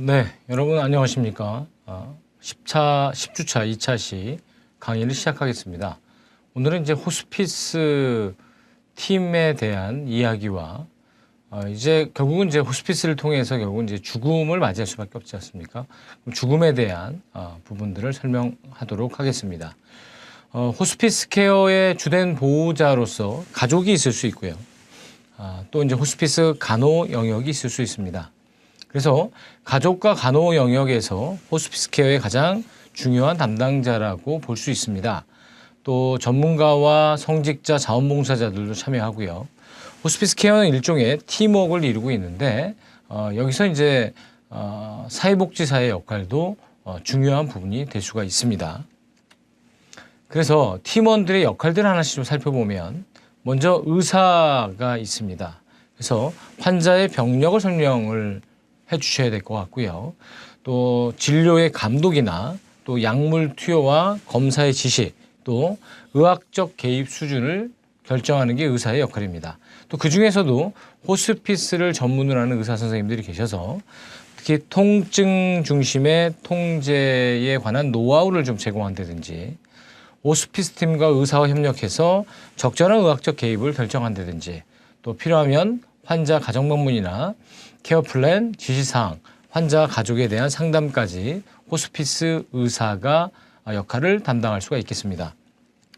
네, 여러분 안녕하십니까? 어, 10차, 10주차 2차 시 강의를 시작하겠습니다. 오늘은 이제 호스피스 팀에 대한 이야기와 어, 이제 결국은 이제 호스피스를 통해서 결국은 이제 죽음을 맞이할 수밖에 없지 않습니까? 죽음에 대한 어, 부분들을 설명하도록 하겠습니다. 어, 호스피스 케어의 주된 보호자로서 가족이 있을 수 있고요. 아, 또 이제 호스피스 간호 영역이 있을 수 있습니다. 그래서 가족과 간호 영역에서 호스피스 케어의 가장 중요한 담당자라고 볼 수 있습니다. 또 전문가와 성직자 자원봉사자들도 참여하고요. 호스피스 케어는 일종의 팀워크를 이루고 있는데 어, 여기서 이제 어, 사회복지사의 역할도 어, 중요한 부분이 될 수가 있습니다. 그래서 팀원들의 역할들을 하나씩 좀 살펴보면 먼저 의사가 있습니다. 그래서 환자의 병력을 설명을 해 주셔야 될 것 같고요. 또 진료의 감독이나 또 약물 투여와 검사의 지시 또 의학적 개입 수준을 결정하는 게 의사의 역할입니다. 또 그 중에서도 호스피스를 전문으로 하는 의사 선생님들이 계셔서 특히 통증 중심의 통제에 관한 노하우를 좀 제공한다든지 호스피스 팀과 의사와 협력해서 적절한 의학적 개입을 결정한다든지 또 필요하면 환자 가정 방문이나 케어 플랜, 지시사항, 환자 가족에 대한 상담까지 호스피스 의사가 역할을 담당할 수가 있겠습니다.